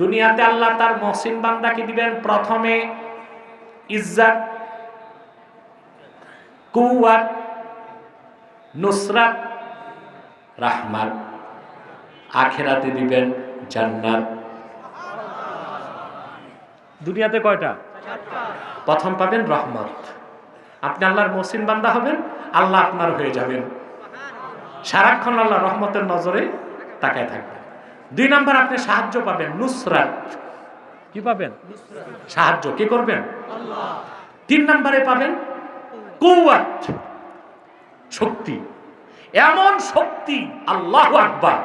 দুনিয়াতে আল্লাহ তার মহসিন বান্দাকে দিবেন প্রথমে ইজ্জাত কুয়াত নুসরাত রাহমাত। আখেরাতে দিবেন জান্নাত। দুনিয়াতে কয়টা? প্রথম পাবেন রহমত। আপনি আল্লাহর মহসিন বান্দা হবেন আল্লাহ আপনার হয়ে যাবেন। সারাক্ষণ আল্লাহ রহমতের নজরে তাকায় থাকবেন। দুই নাম্বার, আপনি সাহায্য পাবেন, নুসরাত। কি পাবেন? সাহায্য। কি করবেন? তিন নাম্বারে পাবেন কুয়াত শক্তি। এমন শক্তি, আল্লাহ আকবার,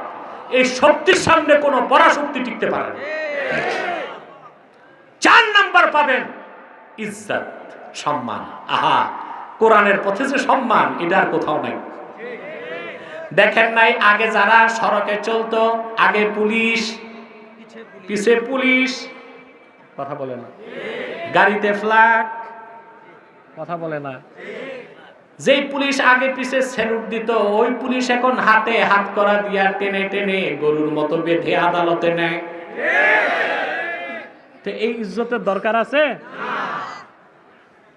এই শক্তির সামনে কোনো পরাশক্তি টিকতে পারে চার নাম্বার পাবেন, ইজ্জত, সম্মান। আহা, কোরআনের পথে যে সম্মান, এটা আর কোথাও নাই। দেখেন নাই, আগে যারা সড়কে চলতো, আগে পুলিশ, পিছে পুলিশ। কথা বলে না। গাড়িতে ফ্ল্যাগ কথা বলে না। যেই পুলিশ আগে পিছে স্যালুট দিত, ওই পুলিশ এখন হাতে হাত করা দিয়া টেনে টেনে গরুর মতো বেঁধে আদালতে নেয়। তো এই ইজ্জতের দরকার আছে?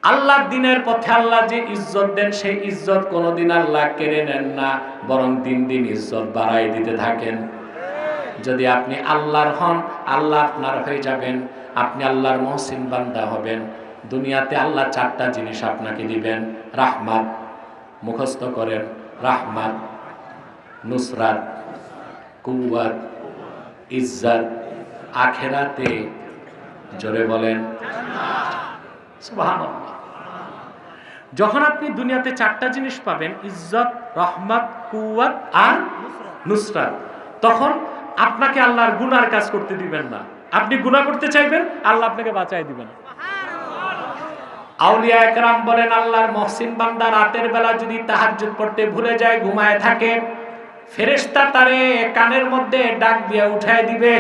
আল্লাহর দিনের পথে আল্লাহ যে ইজ্জত দেন, সেই ইজ্জত কোনোদিন আল্লাহ কেড়ে নেন না, বরং দিন দিন ইজ্জত বাড়াই দিতে থাকেন যদি আপনি আল্লাহর হন, আল্লাহ আপনার হয়ে যাবেন, আপনি আল্লাহর মহসিন বান্দা হবেন, দুনিয়াতে আল্লাহ চারটা জিনিস আপনাকে দিবেন, রাহমাত, মুখস্থ করেন, রাহমাত, নুসরাত কুয়াত ইজ্জত, আখেরাতে জোরে বলেন, সুবহানাল্লাহ। যখন আপনি দুনিয়াতে চারটা জিনিস পাবেন, ইজ্জত, রহমত কুয়াত আর নুসরাত, তখন আপনাকে আল্লাহর গুনার কাজ করতে দিবেন না। আপনি গুনাহ করতে চাইবেন, আল্লাহ আপনাকে বাঁচাই দিবেন। আউলিয়া একরাম বলেন, আল্লাহর মহসিন বান্দা রাতের বেলা যদি তাহাজ্জুদ পড়তে ভুলে যায়, ঘুমায় থাকে, ফেরেশতা তারে কানের মধ্যে ডাক দিয়ে উঠায় দিবে।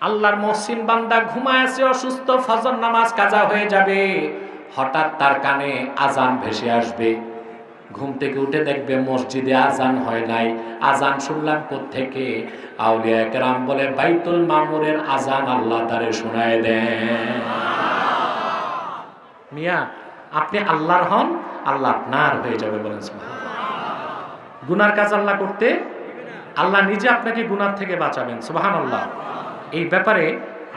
আল্লাহর মহসিন বান্দা ঘুমায় আছে অসুস্থ, ফজর নামাজ কাজা হয়ে যাবে। হঠাৎ তার কানে আজান ভেসে আসবে। ঘুম থেকে উঠে দেখবে মসজিদে আজান হয় নাই। আজান শুনলাম থেকে আউলিয়া একরাম বলে, বাইতুল মামুরের আজান আল্লাহ তারে শোনায় দেন। মিয়া, আপনি আল্লাহর হন, আল্লাহ আপনার হয়ে যাবে বলেন গুনার কাজ আল্লাহ করতে আল্লাহ নিজে আপনাকে গুনার থেকে বাঁচাবেন সুবাহান আল্লাহ এই ব্যাপারে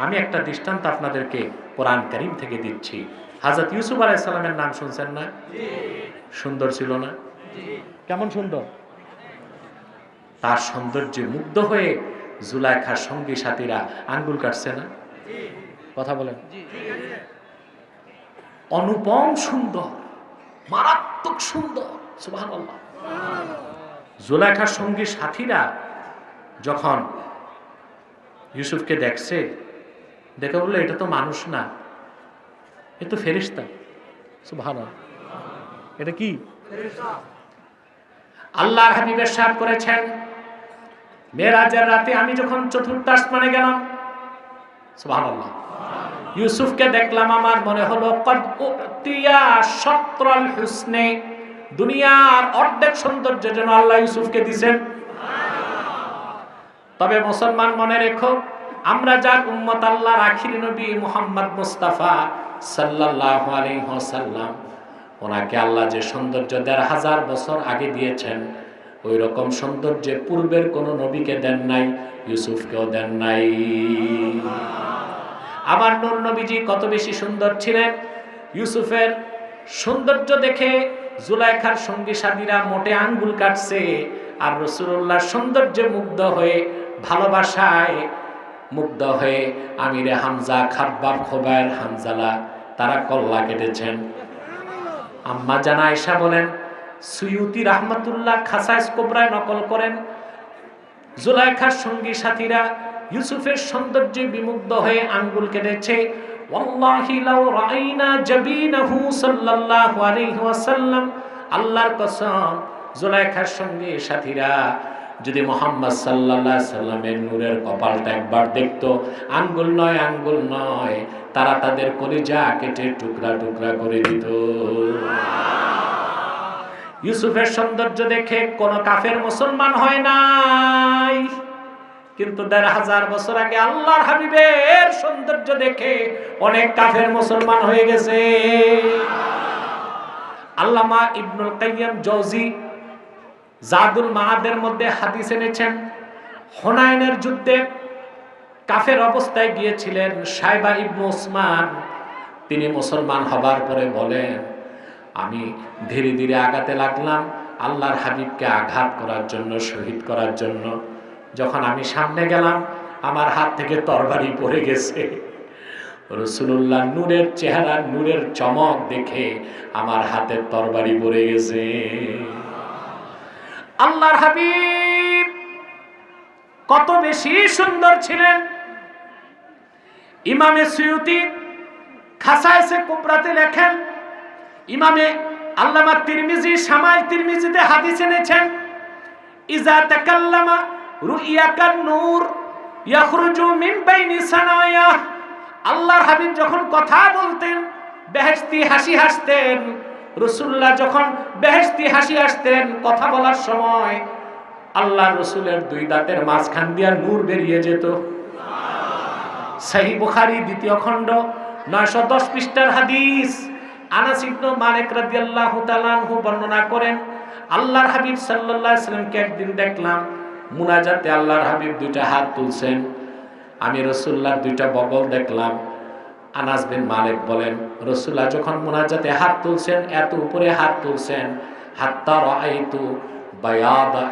আমি একটা দৃষ্টান্ত আপনাদেরকে কোরআন করিম থেকে দিচ্ছি। হাজরত ইউসুফ আলাইসাল্লামের নাম শুনছেন না? সুন্দর ছিল না? কেমন সুন্দর? তার সৌন্দর্যে মুগ্ধ হয়ে জুলাইখার সঙ্গী সাথীরা আঙ্গুল কাটছে না? কথা বলেন। অনুপম সুন্দর, মারাত্মক সুন্দর সুবাহান আল্লাহ জুলাইখার সঙ্গী সাথীরা যখন ইউসুফকে দেখছে, দেখে বলল, এটা তো মানুষ না। এ তো ফেরিস্তা সুবহান এটা কি? আল্লাহর হাবিবের সাহেব করেছেন মেরাজের রাতে আমি যখন চতুর্থ আসমানে গেলাম ইউসুফকে দেখলাম আমার মনে হলো দুনিয়ার অর্ধেক সৌন্দর্য যেন আল্লাহ ইউসুফকে দিছেন তবে মুসলমান মনে রেখো, আমরা যার উম্মত আল্লাহর আখির নবী মুহাম্মদ মুস্তাফা ওয়াসাল্লাম, ওনাকে আল্লাহ যে সৌন্দর্য দেড় হাজার বছর আগে দিয়েছেন ওই রকম সৌন্দর্যে পূর্বের কোনো নবীকে দেন নাই, ইউসুফকেও দেন নাই। আবার নূর নবীজি কত বেশি সুন্দর ছিলেন। ইউসুফের সৌন্দর্য দেখে জুলাইখার সঙ্গী সাথীরা মোটে আঙ্গুল কাটছে, আর রসুল্লাহ সৌন্দর্যে মুগ্ধ হয়ে ভালোবাসায় মুগ্ধ হয়ে আমিরে হামজা খাব্বাব খোবায়ের হামজালা, তারা কল্লা কেটেছেন। আম্মা জানা আয়সা বলেন, সুয়ুতি রাহমাতুল্লাহ খাসাইস কোবরায় নকল করেন। জুলাইখার সঙ্গী সাথীরা ইউসুফের সৌন্দর্যে বিমুগ্ধ হয়ে আঙ্গুল কেটেছে। আল্লাহর কসম, জুলাইখার সঙ্গে সাথীরা যদি মোহাম্মদ আলাইহি সাল্লামের নূরের কপালটা একবার দেখতো, আঙ্গুল নয় আঙ্গুল নয়, তারা তাদের কলিজা কেটে টুকরা টুকরা করে দিত। ইউসুফের সৌন্দর্য দেখে কোন কাফের মুসলমান হয় নাই। কিন্তু দেড় হাজার বছর আগে আল্লাহর হাবিবের সৌন্দর্য দেখে অনেক কাফের মুসলমান হয়ে গেছে। আল্লামা ইবনুল কাইয়াম জৌজি জাদুল মাহাদের মধ্যে হাদিস এনেছেন হোনায়নের যুদ্ধে কাফের অবস্থায় গিয়েছিলেন সাইবা ইবনু ওসমান। তিনি মুসলমান হবার পরে বলেন, আমি ধীরে ধীরে আগাতে লাগলাম আল্লাহর হাবিবকে আঘাত করার জন্য, শহীদ করার জন্য। যখন আমি সামনে গেলাম, আমার হাত থেকে তরবারি পড়ে গেছে। রসুল্লাহ নূরের চেহারা, নূরের চমক দেখে আমার হাতের তরবারি পড়ে গেছে। আল্লাহর হাবিব কত বেশি সুন্দর ছিলেন। ইমামে সুয়ুতি খাসায়সে কুবরাতে লেখেন, ইমামে আল্লামা তিরমিজি সামাইল তিরমিজিতে হাদিস এনেছেন, ইজা তাকাল্লামা রুইয়াকান নূর ইয়াখরুজু মিন বাইনি সানায়া। আল্লাহর হাবিব যখন কথা বলতেন, বেহেশতি হাসি হাসতেন। রসুল্লাহ যখন বেহেশতি হাসি আসতেন, কথা বলার সময় আল্লাহ রসুলের দুই দাঁতের মাঝখান দিয়া নূর বেরিয়ে যেত। সেই বুখারি দ্বিতীয় খণ্ড, নয়শো দশ পৃষ্ঠার হাদিস। আনাস ইবনু মালিক রাদিয়াল্লাহু তাআলা বর্ণনা করেন, আল্লাহর হাবিব সাল্লাল্লাহু আলাইহি সাল্লামকে একদিন দেখলাম, মুনাজাতে আল্লাহর হাবিব দুইটা হাত তুলছেন। আমি রসুল্লাহর দুইটা বগল দেখলাম আনাস বিন মালিক বলেন রসুল্লাহ যখন মুনাজাতে হাত তুলছেন, এত উপরে হাত তুলছেন, হাত্তা রাআইতু বায়াদা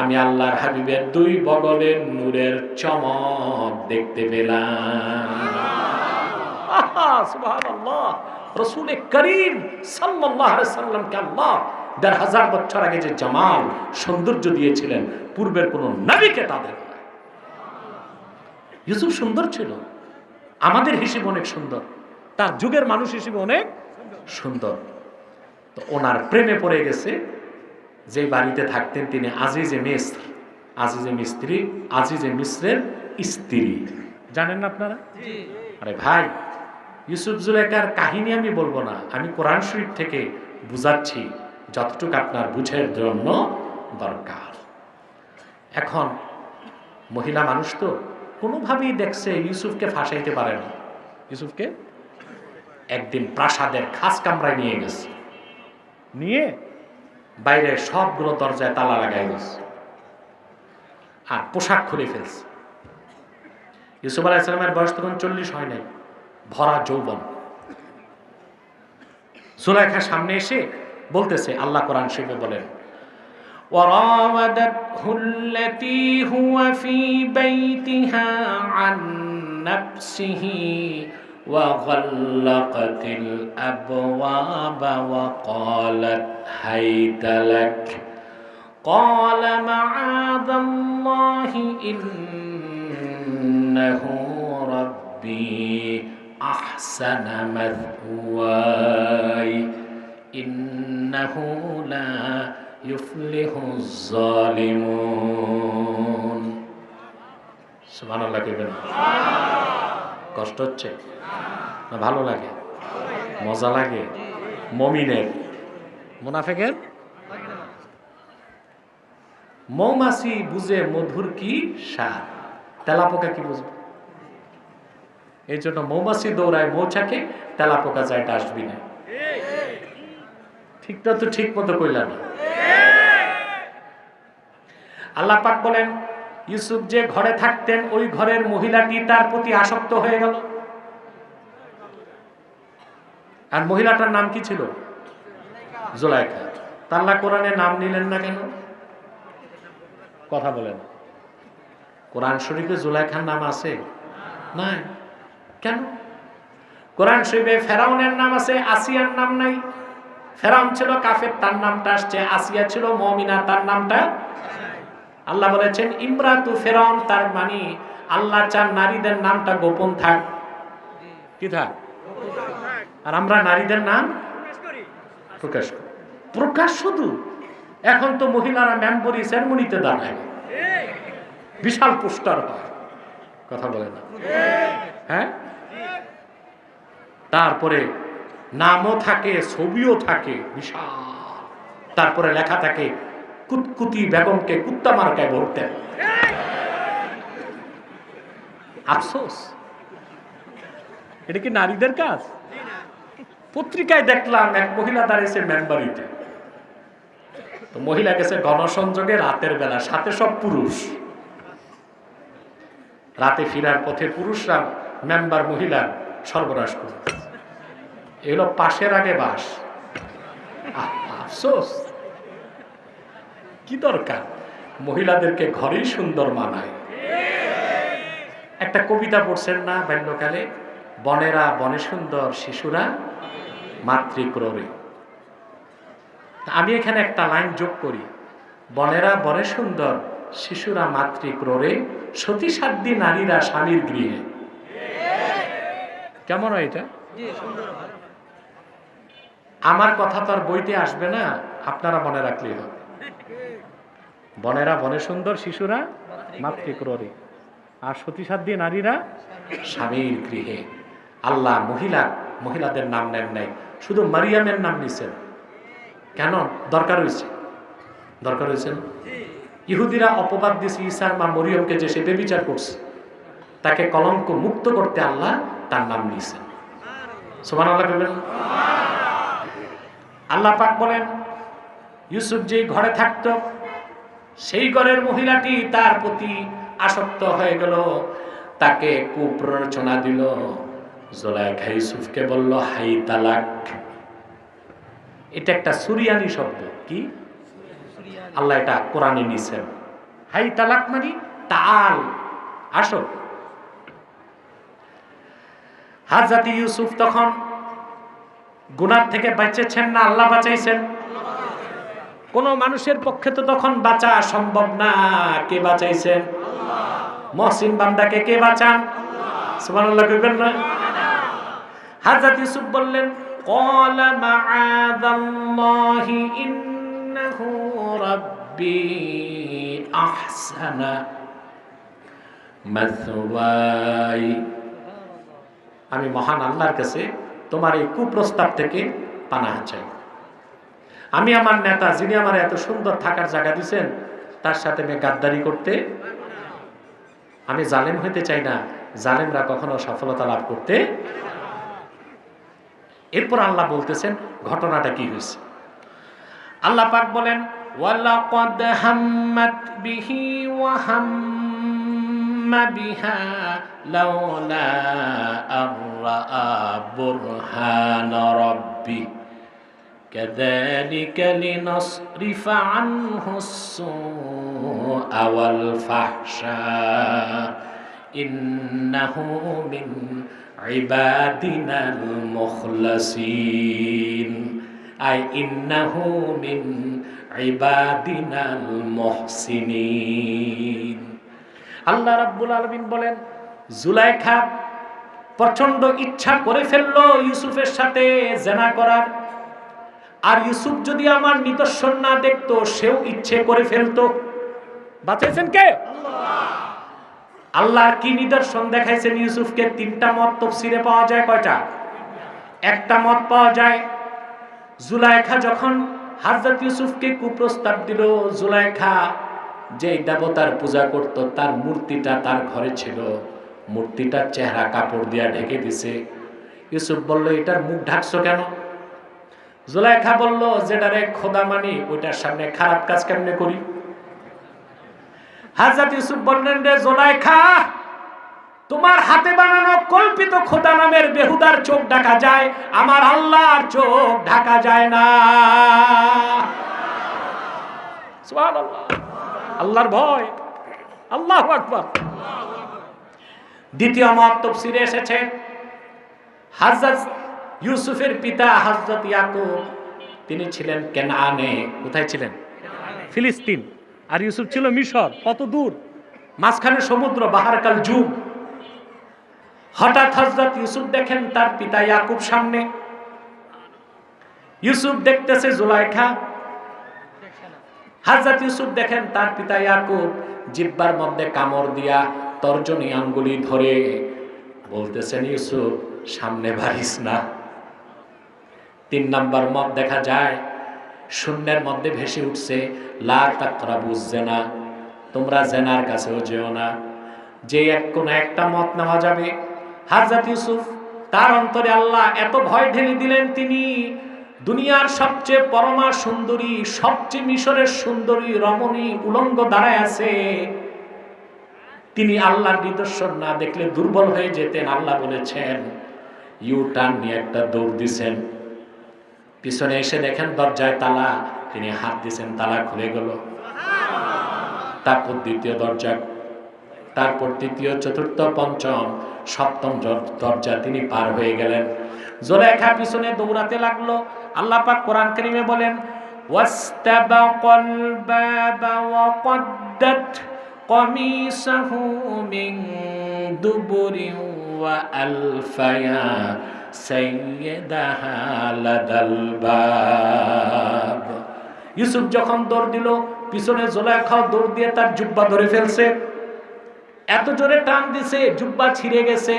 আমি আল্লাহর হাবিবের দুই বগলের নূরের চমক দেখতে পেলাম। রসুলে করিম আলাইহি সাল্লামকে আল্লাহ দেড় হাজার বছর আগে যে জামাল, সৌন্দর্য দিয়েছিলেন, পূর্বের কোন নবীকে তাদের। ইউসুফ সুন্দর ছিল আমাদের হিসেবে অনেক সুন্দর। তার যুগের মানুষ হিসেবে অনেক সুন্দর। তো ওনার প্রেমে পড়ে গেছে। যে বাড়িতে থাকতেন তিনি আজিজে মিস্র আজিজে মিস্ত্রি আজিজে মিশ্রের স্ত্রী। জানেন না আপনারা? আরে ভাই ইউসুফ জুলেখার কাহিনী আমি বলব না। আমি কোরআন শরীফ থেকে বুঝাচ্ছি যতটুকু আপনার বুঝের জন্য দরকার। এখন মহিলা মানুষ তো কোনোভাবেই দেখছে ইউসুফকে ফাঁসাইতে পারে না। ইউসুফকে একদিন প্রাসাদের খাস কামরায় নিয়ে গেছে। নিয়ে? বাইরে সবগুলো দরজায় তালা লাগাই গেছে। আর পোশাক খুলে ফেলছে। ইউসুফ আলাইসালামের বয়স তখন চল্লিশ হয় নাই। ভরা যৌবন। সুলাইখার সামনে এসে বলতেছে আল্লাহ কোরআন শিবে বলেন وراودته التي هو في بيتها عن نفسه وغلقت الأبواب وقالت هيت لك. قال معاذ الله إنه ربي أحسن مثواي. إنه لا يفلح الظالمون সুবহান আল্লাহ কইবেন কষ্ট হচ্ছে না ভালো লাগে মজা লাগে মমিনের মুনাফেকের মৌমাছি বুঝে মধুর কি সার তেলাপোকা কি বুঝবে এই জন্য মৌমাছি দৌড়ায় মৌচাকে তেলাপোকা যায় ডাস্টবিনে না ঠিকটা তো ঠিক মতো কইলা না আল্লাহ পাক বলেন, ইউসুফ যে ঘরে থাকতেন, ওই ঘরের মহিলাটি তার প্রতি আসক্ত হয়ে গেল। আর মহিলাটার নাম কি ছিল? জোলাইখা। তাল্লা কোরআনে নাম নিলেন না কেন? কথা বলেন। কোরআন শরীফে জুলাইখার নাম আছে? নাই। কেন? কোরআন শরীফে ফেরাউনের নাম আছে, আসিয়ার নাম নাই। ফেরাউন ছিল কাফের, তার নামটা আসছে আসিয়া ছিল মমিনা, তার নামটা আল্লাহ বলেছেন, ইমরাতু ফেরাউন, তার মানে আল্লাহ চান নারীদের নামটা গোপন থাক। কি থাক? আর আমরা নারীদের নাম প্রকাশ প্রকাশ শুধু? এখন তো মহিলারা মেম্বরি সেরেমনিতে দাঁড়ায়। বিশাল পোস্টার হয়। কথা বলে না। হ্যাঁ? তারপরে নামও থাকে, ছবিও থাকে, বিশাল। তারপরে লেখা থাকে কুতকুতি বেগমকে কুত্তা মার্কায় ভরতেন আফসোস। এটা কি নারীদের কাজ? পত্রিকায় দেখলাম এক মহিলা দাঁড়িয়েছে মেম্বারিতে তো মহিলা গেছে গণসংযোগে রাতের বেলা সাথে সব পুরুষ। রাতে ফিরার পথে পুরুষরা মেম্বার মহিলা সর্বনাশ করে এগুলো পাশের আগে বাস। আফসোস। কি দরকার? মহিলাদেরকে ঘরেই সুন্দর মানায়। একটা কবিতা পড়ছেন না বাল্যকালে বনেরা বনে সুন্দর, শিশুরা মাতৃক্রোরে আমি এখানে একটা লাইন যোগ করি। বনেরা বনে সুন্দর, শিশুরা মাতৃক্রোরে সতী সাধ্যী নারীরা স্বামীর গৃহে। কেমন হয় এটা? আমার কথা তো আর বইতে আসবে না, আপনারা মনে রাখলেই হবে। বনেরা, বনে সুন্দর, শিশুরা মাতৃক্রোরে আর সতীসাধ্যী নারীরা স্বামীর গৃহে। আল্লাহ মহিলা, মহিলাদের নাম নেন নাই, শুধু মারিয়ামের নাম নিছেন। কেন? দরকার হয়েছে দরকার হয়েছে ইহুদিরা অপবাদ দিয়েছে ঈসার মা মরিয়মকে যে সে বেবিচার করছে। তাকে কলঙ্ক মুক্ত করতে আল্লাহ তার নাম নিয়েছেন। সোমান আল্লাহ বলবেন আল্লাহ পাক বলেন, ইউসুফ যেই ঘরে থাকতো সেই ঘরের মহিলাটি তার প্রতি আসক্ত হয়ে গেল। তাকে কুপ্ররোচনা দিল। জোলাইখা ইউসুফকে বলল, হাই তালাক। এটা একটা সুরিয়ানি শব্দ। কি? আল্লাহ এটা কোরআনে নিছেন। হাই তালাক মানে তাল আসো হাজরাতি ইউসুফ তখন গুনার থেকে বাঁচেছেন না, আল্লাহ বাঁচাইছেন? কোন মানুষের পক্ষে তো তখন বাঁচা সম্ভব না কে বাঁচাইছেন মহসিন বান্দাকে কে বাঁচান সুবহানাল্লাহ কইবেন না হযরত ইউসুফ বললেন قال معاذ الله إنه ربي أحسن مثواي আমি মহান আল্লাহর কাছে তোমার এই কুপ্রস্তাব থেকে পানাহ চাই আমি আমার নেতা যিনি আমার এত সুন্দর থাকার জায়গা দিচ্ছেন তার সাথে আমি গাদ্দারি করতে আমি জালেম হইতে চাই না। জালেমরা কখনো সফলতা লাভ করতে এরপর আল্লাহ বলতেছেন, ঘটনাটা কি হয়েছে? আল্লাহ পাক বলেন, ওয়ালাকাদ বিহি লাউলা আররা বুরহান রাব্বি كذلك لنصرف عنه السوء والفحشاء إنه من عبادنا المخلصين أي إنه من عبادنا المحسنين আল্লাহ রাব্বুল আলামিন বলেন জুলাইখা প্রচন্ড ইচ্ছা করে ফেললো ইউসুফের সাথে জেনা করার আর ইউসুফ যদি আমার নিদর্শন না দেখতো, সেও ইচ্ছে করে ফেলতো। বাঁচাইছেন কে? আল্লাহর কি নিদর্শন দেখাইছেন ইউসুফকে? তিনটা মত তফসিরে পাওয়া যায় কয়টা? একটা মত পাওয়া যায়, জুলাইখা যখন হাজরত ইউসুফকে কুপ্রস্তাব দিল, জুলাইখা যে দেবতার পূজা করত, তার মূর্তিটা তার ঘরে ছিল। মূর্তিটার চেহারা কাপড় দিয়া ঢেকে দিছে। ইউসুফ বলল, এটার মুখ ঢাকছো কেন? জুলাইখা বলল, যেটারে খোদা মানি, ওইটার সামনে খারাপ কাজ কেমনে করি? হাজরত ইউসুফ বললেন, রে জোলাইখা, তোমার হাতে বানানো কল্পিত খোদা নামের বেহুদার চোখ ঢাকা যায়, আমার আল্লাহর চোখ ঢাকা যায় না। আল্লাহর ভয়। আল্লাহ দ্বিতীয় মত তফসিরে এসেছে। হাজরত ইউসুফের পিতা হজরত ইয়াকুব, তিনি ছিলেন কেনানে। কোথায় ছিলেন? ফিলিস্তিন। আর ইউসুফ ছিল মিশর, কত দূর? মাঝখানে সমুদ্র, বাহারকাল যুগ। হঠাৎ হজরত ইউসুফ দেখেন তার পিতা ইয়াকুব সামনে। ইউসুফ দেখতেছে জুলাইখা। হাজরত ইউসুফ দেখেন তার পিতা ইয়াকুব জিব্বার মধ্যে কামড় দিয়া তর্জনী আঙ্গুলি ধরে বলতেছেন, ইউসুফ, সামনে বাড়িস না। তিন নাম্বার মত দেখা যায়, শূন্যের মধ্যে ভেসে উঠছে, লা তাকরাবু জেনা তোমরা জেনার কাছেও যেও না। যে এক কোন একটা মত নেওয়া যাবে। হাজরত ইউসুফ, তার অন্তরে আল্লাহ এত ভয় ঢেলে দিলেন তিনি, দুনিয়ার সবচেয়ে পরমা সুন্দরী, সবচেয়ে মিশরের সুন্দরী রমণী উলঙ্গ দাঁড়ায় আছে। তিনি আল্লাহর নিদর্শন না দেখলে দুর্বল হয়ে যেতেন। আল্লাহ বলেছেন ইউ টার্ন নিয়ে একটা দৌড় দিছেন। পিছনে এসে দেখেন দরজায় তালা তিনি হাত দিছেন তালা খুলে গেল তারপর দ্বিতীয় দরজা তারপর তৃতীয় চতুর্থ পঞ্চম সপ্তম জ- দরজা তিনি পার হয়ে গেলেন জোলেখা পিছনে দৌড়াতে লাগলো আল্লাহ পাক কোরআন কারিমে বলেন ওয়াস্তাবাকাল বাবা ওয়াকদ্দাত قميصه من دبر وألفيا سيدها لدى الباب ইউসুফ যখন দৌড় দিল পিছনে জোলাইখাও দৌড় দিয়ে তার জুব্বা ধরে ফেলছে। এত জোরে টান দিছে জুব্বা ছিঁড়ে গেছে।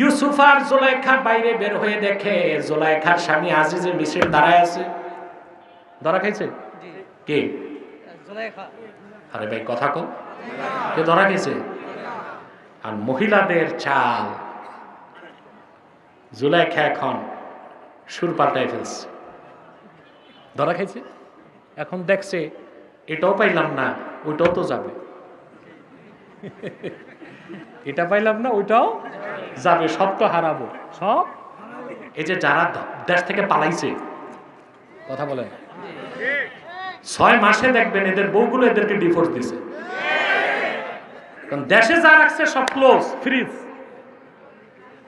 ইউসুফ আর জোলাইখা বাইরে বের হয়ে দেখে জোলাইখার স্বামী আজিজে মিশ্রের দাঁড়ায় আছে। ধরা খাইছে? কে? আরে ভাই কথা কো কে ধরা গেছে আর মহিলাদের চাল। জুলাইখা এখন সুর পাল্টাই ফেলছে। ধরা খাইছে? এখন দেখছে, এটাও পাইলাম না, ওইটাও তো যাবে। এটা পাইলাম না, ওইটাও যাবে, সব তো হারাবো, সব। এই যে যারা দেশ থেকে পালাইছে, কথা বলেন ছয় মাসে দেখবেন এদের বউগুলো এদেরকে ডিভোর্স দিছে। কারণ দেশে যা রাখছে সব ক্লোজ ফ্রিজ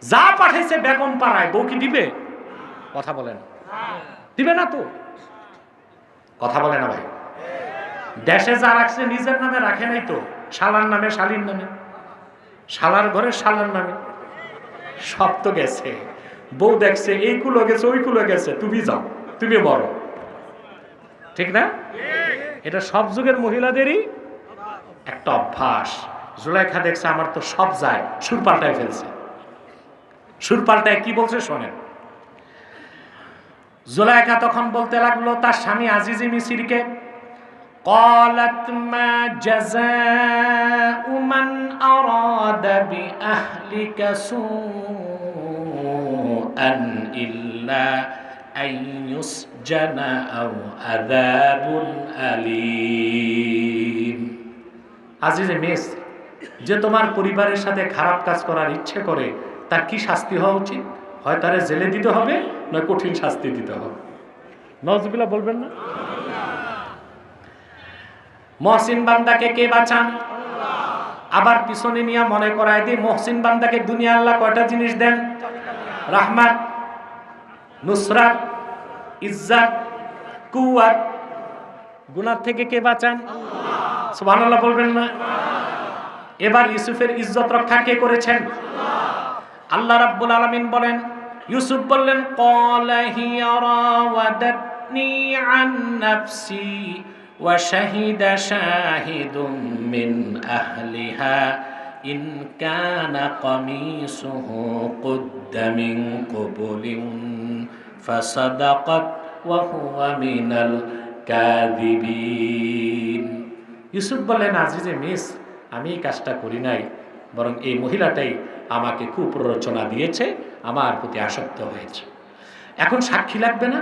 যা পাঠাইছে বেগম পাড়ায়, বউ কি দিবে? কথা বলেন। দিবে না তো? কথা বলে না ভাই। দেশে যা রাখছে, নিজের নামে রাখে নাই তো? শালার নামে, শালির নামে। শালার ঘরে শালার নামে। সব তো গেছে। বউ দেখছে এই কুলো গেছে ওই কুলো গেছে। তুমি যাও, তুমি বড় ঠিক না? এটা সব যুগের মহিলাদেরই একটা অভ্যাস। জুলাইখা দেখছে, আমার তো সব যায়, সুর পাল্টায় ফেলছে। সুর পাল্টায় কি বলছে শোনেন জুলাইখা তখন বলতে লাগলো তার স্বামী আজিজি মিসিরকে قالت ما جزاء من أراد بأهلك سوءا إلا أن يسجن أو عذاب أليم আজিজে মেস যে তোমার পরিবারের সাথে খারাপ কাজ করার ইচ্ছে করে তার কি শাস্তি হওয়া উচিত? হয় তারে জেলে দিতে হবে, নয় কঠিন শাস্তি দিতে হবে। নজবিলা বলবেন না? মহসিন বান্দাকে কে বাঁচান? আবার পিছনে নিয়ে মনে করায় দিই, মহসিন বান্দাকে দুনিয়া আল্লাহ কয়টা জিনিস দেন? রাহমাত, নুসরাত, ইজ্জাত কুয়াত গুনার থেকে কে বাঁচান? সুবহানাল্লাহ বলবেন না? এবার ইউসুফের ইজ্জত রক্ষা কে করেছেন? আল্লাহ রাব্বুল আলামিন বলেন, ইউসুফ বললেন, ক্বালা হিয়া রাওয়াদাতনি আন নাফসি ওয়া শাহিদা শাহিদুম মিন আহলিহা। ইন কানা কামিসুহু কুদ্দা মিন কুবুলিন ফাসাদাকাত ওয়া হুয়া মিনাল কাযিবিন। ইউসুফ বললেন, আজিজে মিস, আমি এই কাজটা করি নাই, বরং এই মহিলাটাই আমাকে কুপ্ররোচনা দিয়েছে আমার প্রতি আসক্ত হয়েছে। এখন সাক্ষী লাগবে না?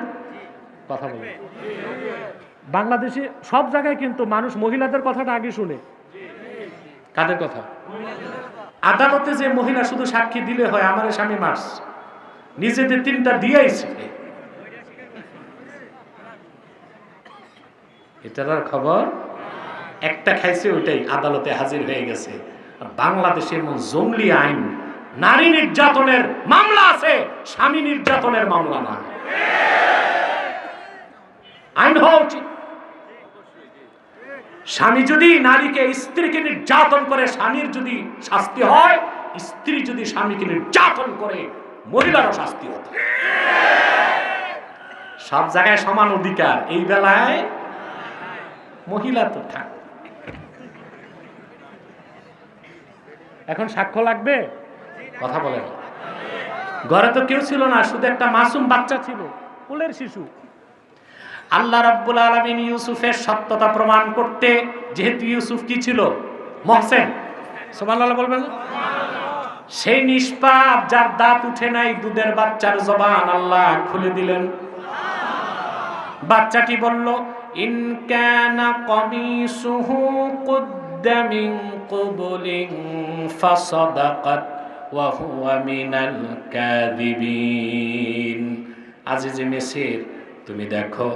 কথা বলে বাংলাদেশে সব জায়গায় কিন্তু মানুষ মহিলাদের কথাটা আগে শুনে। কাদের কথা? আদালতে যে মহিলা শুধু সাক্ষী দিলে হয় আমার স্বামী মার্স নিজেদের তিনটা দিয়েছে। এটার খবর? একটা খাইছে ওইটাই আদালতে হাজির হয়ে গেছে। বাংলাদেশে এমন জঙ্গলি আইন, নারী নির্যাতনের মামলা আছে, স্বামী নির্যাতনের মামলা না আইন হওয়া উচিত। স্বামী যদি নারীকে, স্ত্রীকে নির্যাতন করে, স্বামীর যদি শাস্তি হয়, স্ত্রী যদি স্বামীকে নির্যাতন করে, মহিলারও শাস্তি হতো সব জায়গায় সমান অধিকার। এই বেলায় মহিলা তো থাক। এখন সাক্ষ্য লাগবে? কথা বলেন। ঘরে তো কেউ ছিল না শুধু একটা মাসুম বাচ্চা ছিল কুলের শিশু। আল্লাহ রাব্বুল আলামিন ইউসুফের সত্যতা প্রমাণ করতে যেহেতু ইউসুফ কি ছিল? মহসেন। সুবহানাল্লাহ বলবেন সেই নিষ্পাপ যার দাঁত উঠে নাই দুধের বাচ্চার জবান আল্লাহ খুলে দিলেন। বাচ্চাটি বলল ইন কানা কমিসুহু কুদ্দা মিন কুবলিন ফাসাদাকাত ওয়া হুয়া মিনাল কাযিবিন আজিজে মেসির তুমি দেখো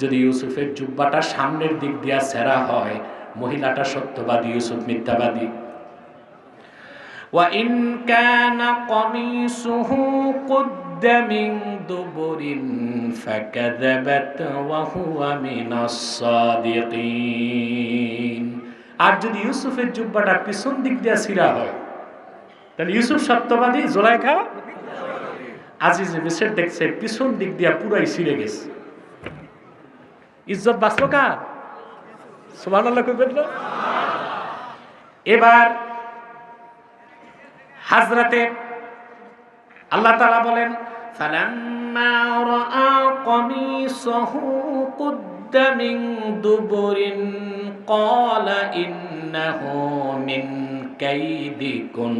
যদি ইউসুফের জুব্বাটা সামনের দিক দিয়া সেরা হয় মহিলাটা সত্যবাদী ইউসুফ মিথ্যাবাদী وإن كان قميصه قد من دبر فكذبت وهو من الصادقين আর যদি ইউসুফের জুব্বাটা পিছন দিক দিয়ে ছিঁড়া হয় তাহলে ইউসুফ সত্যবাদী জোলাইখা আজিজ মিসের দেখছে পিছন দিক দিয়া পুরাই ছিঁড়ে গেছে ইজ্জত বাঁচলো কার সুবহানাল্লাহ কইবেন না এবার হাজরাতে আল্লাহ তালা বলেন فَلَمَّا رَأَى قَمِيصَهُ قُدَّ مِن دُبُرٍ قَالَ إِنَّهُ مِن كَيْدِكُنَّ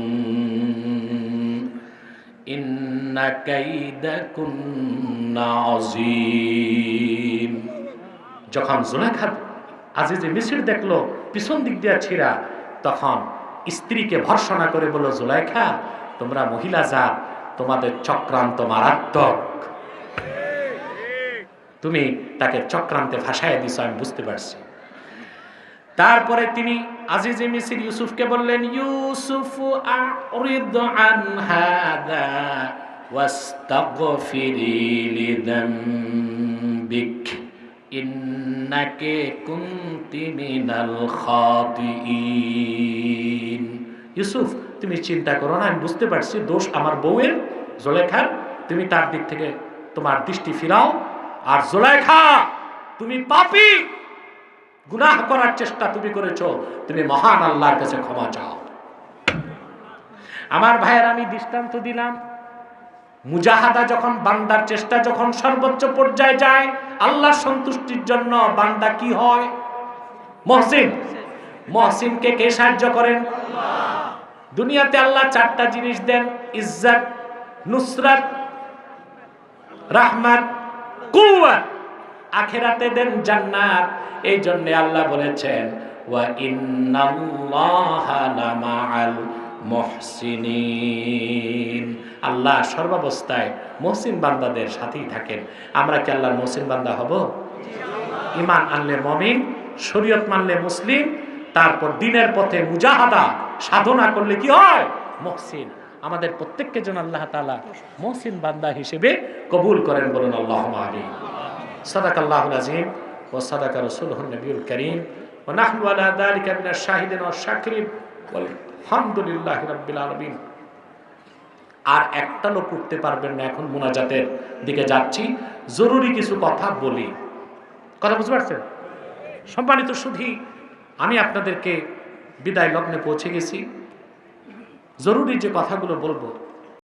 إِنَّ كَيْدَكُنَّ عَظِيمٌ যখন জোনাখাত আজিজে মিসির দেখলো পিছন দিক দিয়া ছিঁড়া তখন স্ত্রীকে ভর্সনা করে বলল জুলাইখা তোমরা মহিলা জাত তোমাদের চক্রান্ত মারাত্মক তুমি তাকে চক্রান্তে ভাসায় দিছ আমি বুঝতে পারছি তারপরে তিনি আজিজে মিসির ইউসুফকে বললেন, ইউসুফ ইউসুফ, তুমি চিন্তা করো না, আমি বুঝতে পারছি দোষ আমার বউয়ের জোলেখার তুমি তার দিক থেকে তোমার দৃষ্টি ফিরাও। আর জোলেখা তুমি পাপী। গুনাহ করার চেষ্টা তুমি করেছ, তুমি মহান আল্লাহর কাছে ক্ষমা চাও। আমার ভাইয়ের আমি দৃষ্টান্ত দিলাম। মুজাহাদা যখন বান্দার চেষ্টা যখন সর্বোচ্চ পর্যায়ে যায় আল্লাহ সন্তুষ্টির জন্য বান্দা কি হয়? মহসিন। মহসিনকে কে সাহায্য করেন? দুনিয়াতে আল্লাহ চারটা জিনিস দেন, ইজ্জত, নুসরাত, রাহমাত, কুওয়াত। আখেরাতে দেন জান্নাত। এই জন্য আল্লাহ বলেছেন, ওয়া ইন্নাল্লাহা লামাআল আল্লাহ সর্বাবস্থায় মহসিন বান্দাদের সাথেই থাকেন। আমরা কি আল্লাহর মহসিন বান্দা হব? ইমান আনলে মমিন, শরীয়ত মানলে মুসলিম, তারপর দিনের পথে মুজাহাদা, সাধনা করলে কি হয়? মহসিন। আমাদের প্রত্যেককে যেন আল্লাহ তাআলা মহসিন বান্দা হিসেবে কবুল করেন বলুন আল্লাহ صدق الله العظيم ও رسوله النبي الكريم ونحن ও ذلك من الشاهدين والشاكرين والحمد لله رب العالمين আর একটা লোক উঠতে পারবেন না এখন মোনাজাতের দিকে যাচ্ছি। জরুরি কিছু কথা বলি। কথা বুঝতে পারছেন? সম্মানিত সুধী, আমি আপনাদেরকে বিদায় লগ্নে পৌঁছে গেছি। জরুরি যে কথাগুলো বলব